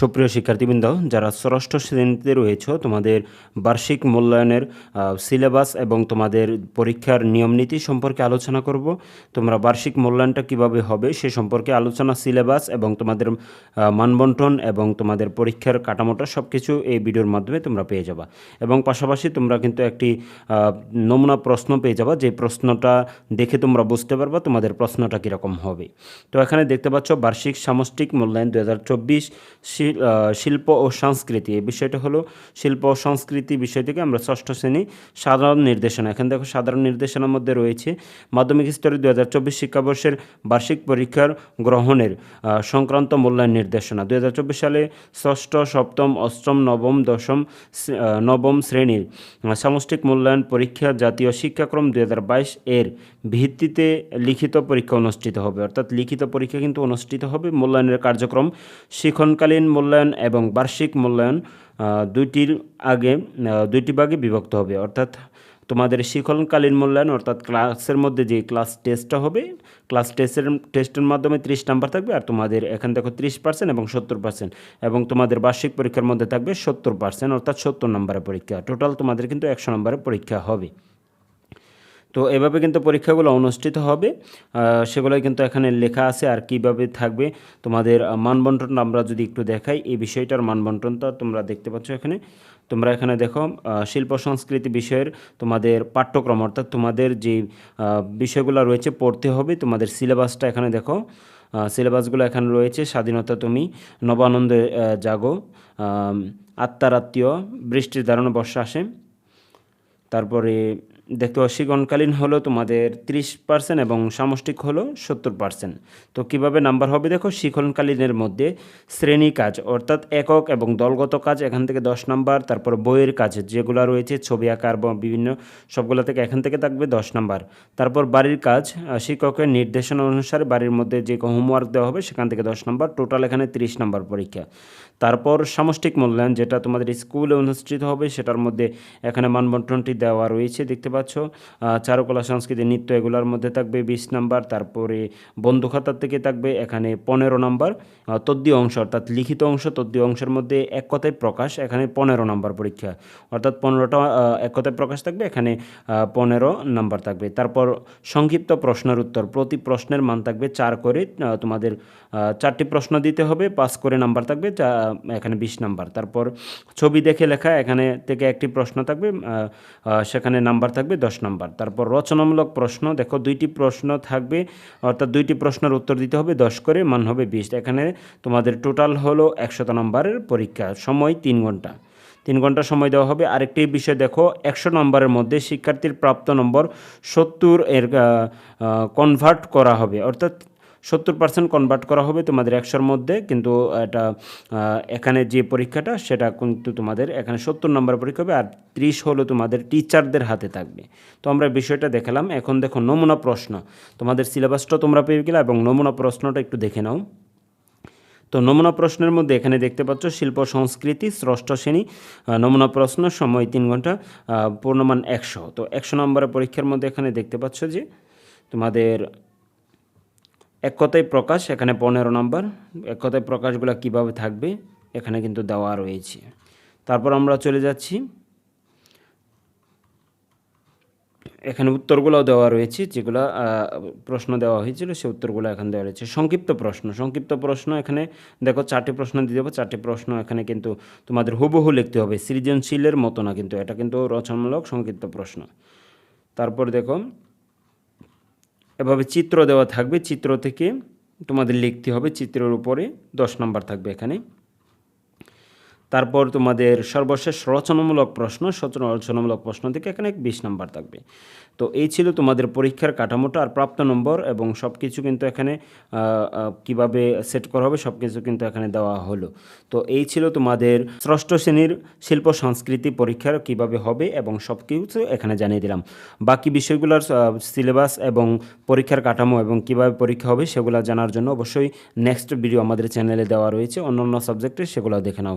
সুপ্রিয় শিক্ষার্থীবৃন্দ, যারা ষষ্ঠ শ্রেণীতে রয়েছে, তোমাদের বার্ষিক মূল্যায়নের সিলেবাস এবং তোমাদের পরীক্ষার নিয়মনীতি সম্পর্কে আলোচনা করব। তোমরা বার্ষিক মূল্যায়নটা কীভাবে হবে, সে সম্পর্কে আলোচনা, সিলেবাস এবং তোমাদের মানবন্টন এবং তোমাদের পরীক্ষার কাঠামোটা সব কিছু এই ভিডিওর মাধ্যমে তোমরা পেয়ে যাবা। এবং পাশাপাশি তোমরা কিন্তু একটি নমুনা প্রশ্ন পেয়ে যাবা, যে প্রশ্নটা দেখে তোমরা বুঝতে পারবা তোমাদের প্রশ্নটা কীরকম হবে। তো এখানে দেখতে পাচ্ছ বার্ষিক সামষ্টিক মূল্যায়ন দু হাজার চব্বিশ শিল্প ও সংস্কৃতি। এই বিষয়টা হলো শিল্প ও সংস্কৃতি বিষয় থেকে আমরা ষষ্ঠ শ্রেণি সাধারণ নির্দেশনা। এখানে দেখো সাধারণ নির্দেশনার মধ্যে রয়েছে মাধ্যমিক স্তরে দু হাজার চব্বিশ শিক্ষাবর্ষের বার্ষিক পরীক্ষার গ্রহণের সংক্রান্ত মূল্যায়ন নির্দেশনা। দু হাজার চব্বিশ সালে ষষ্ঠ, সপ্তম, অষ্টম, নবম, দশম নবম শ্রেণির সামষ্টিক মূল্যায়ন পরীক্ষা জাতীয় শিক্ষাক্রম দু হাজার বাইশ এর ভিত্তিতে লিখিত পরীক্ষা অনুষ্ঠিত হবে। অর্থাৎ লিখিত পরীক্ষা কিন্তু অনুষ্ঠিত হবে। মূল্যায়নের কার্যক্রম শিক্ষণকালীন মূল্যায়ন এবং বার্ষিক মূল্যায়ন দুইটির আগে দুইটি ভাগে বিভক্ত হবে। অর্থাৎ তোমাদের শিক্ষণকালীন মূল্যায়ন, অর্থাৎ ক্লাসের মধ্যে যে ক্লাস টেস্টটা হবে, ক্লাস টেস্টের টেস্টের মাধ্যমে ত্রিশ নাম্বার থাকবে আর তোমাদের এখান দেখো ত্রিশ পার্সেন্ট এবং সত্তর পার্সেন্ট এবং তোমাদের বার্ষিক পরীক্ষার মধ্যে থাকবে সত্তর পার্সেন্ট অর্থাৎ সত্তর নম্বরের পরীক্ষা। টোটাল তোমাদের কিন্তু একশো নম্বরের পরীক্ষা হবে। তো এভাবে কিন্তু পরীক্ষাগুলো অনুষ্ঠিত হবে। সেগুলোই কিন্তু এখানে লেখা আছে আর কীভাবে থাকবে। তোমাদের মানবন্টন আমরা যদি একটু দেখাই, এই বিষয়টার মানবন্টনটা তোমরা দেখতে পাচ্ছ এখানে। তোমরা এখানে দেখো শিল্প সংস্কৃতি বিষয়ের তোমাদের পাঠ্যক্রম, অর্থাৎ তোমাদের যে বিষয়গুলো রয়েছে পড়তে হবে, তোমাদের সিলেবাসটা এখানে দেখো। সিলেবাসগুলো এখানে রয়েছে, স্বাধীনতা তুমি, নবানন্দে জাগো আত্মার আত্মীয় বৃষ্টির ধারণা বর্ষা আসে। তারপরে দেখতে হলো তোমাদের ত্রিশ পার্সেন্ট এবং সামষ্টিক হলো সত্তর পার্সেন্ট তো কীভাবে নাম্বার হবে দেখো? শিখনকালীনের মধ্যে শ্রেণি কাজ, অর্থাৎ একক এবং দলগত কাজ, এখান থেকে দশ নাম্বার, তারপর বইয়ের কাজ, যেগুলো রয়েছে, ছবি আঁকার বা বিভিন্ন সবগুলো থেকে এখান থেকে থাকবে দশ নাম্বার। তারপর বাড়ির কাজ শিক্ষকের নির্দেশনা অনুসারে বাড়ির মধ্যে যে হোমওয়ার্ক দেওয়া হবে, সেখান থেকে দশ নাম্বার টোটাল এখানে তিরিশ নাম্বার পরীক্ষা। তারপর সামষ্টিক মূল্যায়ন, যেটা তোমাদের স্কুলে অনুষ্ঠিত হবে, সেটার মধ্যে এখানে মানবন্টনটি দেওয়া রয়েছে, দেখতে পাচ্ছ? আহ, চারুকলা সংস্কৃতি নৃত্য এগুলোর মধ্যে থাকবে বিশ নাম্বার তারপরে বন্ধু খাতার থেকে থাকবে এখানে পনেরো নাম্বার। আহ, অংশ অর্থাৎ লিখিত অংশ তদ্বীয় অংশের মধ্যে এক কথায় প্রকাশ এখানে পনেরো নাম্বার পরীক্ষা। অর্থাৎ পনেরোটা এক কথায় প্রকাশ থাকবে এখানে পনেরো নাম্বার থাকবে। তারপর সংক্ষিপ্ত প্রশ্নের উত্তর প্রতি প্রশ্নের মান থাকবে চার করে তোমাদের চারটি প্রশ্ন দিতে হবে পাস করে নাম্বার থাকবে এখানে বিশ নাম্বার। তারপর ছবি দেখে লেখা এখানে থেকে একটি প্রশ্ন থাকবে সেখানে নাম্বার থাকবে দশ নম্বর। তারপর রচনামূলক প্রশ্ন, দেখো দুইটি প্রশ্ন থাকবে, অর্থাৎ দুইটি প্রশ্নের উত্তর দিতে হবে, দশ করে, মান হবে বিশ। এখানে তোমাদের টোটাল হলো একশত নম্বরের পরীক্ষা, সময় তিন ঘণ্টা। তিন ঘণ্টা সময় দেওয়া হবে। আরেকটি বিষয় দেখো, একশো নম্বরের মধ্যে শিক্ষার্থীর প্রাপ্ত নম্বর সত্তর এর কনভার্ট করা হবে। অর্থাৎ সত্তর পার্সেন্ট কনভার্ট করা হবে তোমাদের একশোর মধ্যে, কিন্তু এটা এখানে যে পরীক্ষাটা, সেটা কিন্তু তোমাদের এখানে সত্তর নম্বর পরীক্ষা হবে, আর ত্রিশ হলো তোমাদের টিচারদের হাতে থাকবে। তো আমরা বিষয়টা দেখালাম। এখন দেখো নমুনা প্রশ্ন। তোমাদের সিলেবাসটা তোমরা পেয়ে গেলে এবং নমুনা প্রশ্নটা একটু দেখে নাও। তো নমুনা প্রশ্নের মধ্যে এখানে দেখতে পাচ্ছ শিল্প সংস্কৃতি, ষষ্ঠ শ্রেণি নমুনা প্রশ্ন, সময় তিন ঘণ্টা পূর্ণমান একশো। তো একশো নম্বরের পরীক্ষার মধ্যে এখানে দেখতে পাচ্ছ যে তোমাদের এক কথায় প্রকাশ, এখানে পনেরো নম্বর। এক কথায় প্রকাশগুলো কীভাবে থাকবে, এখানে কিন্তু দেওয়া রয়েছে। তারপর আমরা চলে যাচ্ছি। এখানে উত্তরগুলো দেওয়া রয়েছে, যেগুলো প্রশ্ন দেওয়া হয়েছিল, সে উত্তরগুলো এখানে দেওয়া রয়েছে। সংক্ষিপ্ত প্রশ্ন সংক্ষিপ্ত প্রশ্ন এখানে, দেখো চারটি প্রশ্ন দিয়ে দেবো। চারটি প্রশ্ন এখানে কিন্তু তোমাদের হুবহু লিখতে হবে, সৃজনশীলের মতো না কিন্তু, এটা কিন্তু রচনামূলক সংক্ষিপ্ত প্রশ্ন। তারপর দেখো এভাবে চিত্র দেওয়া থাকবে। চিত্র থেকে তোমাদের লিখতে হবে। চিত্রের উপরে দশ নম্বর থাকবে এখানে। তারপর তোমাদের সর্বশেষ রচনামূলক প্রশ্ন সচনা রচনামূলক প্রশ্ন থেকে এখানে বিশ নাম্বার থাকবে। তো এই ছিল তোমাদের পরীক্ষার কাঠামোটা আর প্রাপ্ত নম্বর এবং সব কিছু কিন্তু এখানে কীভাবে সেট করা হবে সব কিছু কিন্তু এখানে দেওয়া হলো। তো এই ছিল তোমাদের ষষ্ঠ শ্রেণির শিল্প সংস্কৃতি পরীক্ষার কীভাবে হবে এবং সব কিছু এখানে জানিয়ে দিলাম। বাকি বিষয়গুলোর সিলেবাস এবং পরীক্ষার কাঠামো এবং কীভাবে পরীক্ষা হবে সেগুলো জানার জন্য অবশ্যই নেক্সট ভিডিও আমাদের চ্যানেলে দেওয়া রয়েছে। অন্য অন্য সাবজেক্টে সেগুলো দেখে নাও।